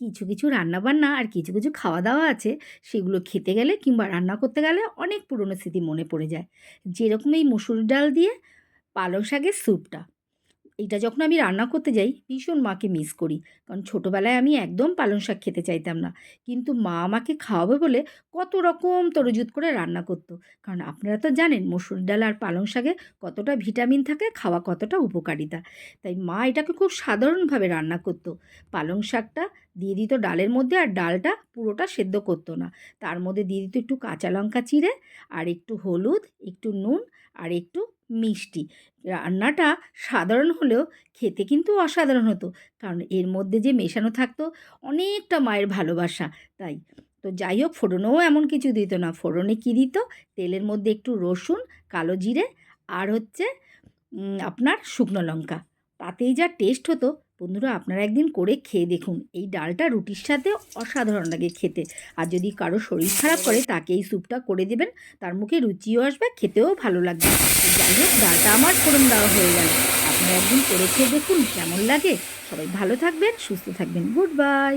কিছু কিছু রান্নাবান্না আর কিছু কিছু খাওয়া দাওয়া আছে, সেগুলো খেতে গেলে কিংবা রান্না করতে গেলে অনেক পুরনো স্মৃতি মনে পড়ে যায়। যেরকম এই মুসুর ডাল দিয়ে পালং শাকের স্যুপটা। এটা যখন আমি রান্না করতে যাই, ভীষণ মাকে মিস করি। কারণ ছোটোবেলায় আমি একদম পালং শাক খেতে চাইতাম না। কিন্তু মা আমাকে খাওয়াবে বলে কত রকম তরজুত করে রান্না করতো। কারণ আপনারা তো জানেন, মসুর ডাল আর পালং শাকে কতটা ভিটামিন থাকে, খাওয়া কতটা উপকারিতা। তাই মা এটাকে খুব সাধারণভাবে রান্না করতো। পালং শাকটা দিয়ে দিত ডালের মধ্যে আর ডালটা পুরোটা সেদ্ধ করতো না। তার মধ্যে দিয়ে দিত একটু কাঁচা লঙ্কা চিড়ে, আর একটু হলুদ, একটু নুন, আর একটু মিষ্টি। রান্নাটা সাধারণ হলেও খেতে কিন্তু অসাধারণ হতো। কারণ এর মধ্যে যে মেশানো থাকতো অনেকটা মায়ের ভালোবাসা, তাই। তো যাই হোক, ফোড়নেও এমন কিছু দিত না। ফোড়নে কী দিত? তেলের মধ্যে একটু রসুন, কালো জিরে আর হচ্ছে আপনার শুকনো লঙ্কা। তাতেই যা টেস্ট হতো বন্ধুরা আপনারা একদিন করে খেয়ে দেখুন। এই ডালটা রুটির সাথে অসাধারণ লাগে খেতে। আর যদি কারও শরীর খারাপ করে, তাকে এই স্যুপটা করে দেবেন। তার মুখে রুচিও আসবে, খেতেও ভালো লাগবে। যাই হোক, ডালটা আমার ফোড়ন দেওয়া হয়ে গেল। আপনারা একদিন করে খেয়ে দেখুন কেমন লাগে। সবাই ভালো থাকবেন, সুস্থ থাকবেন। Good bye.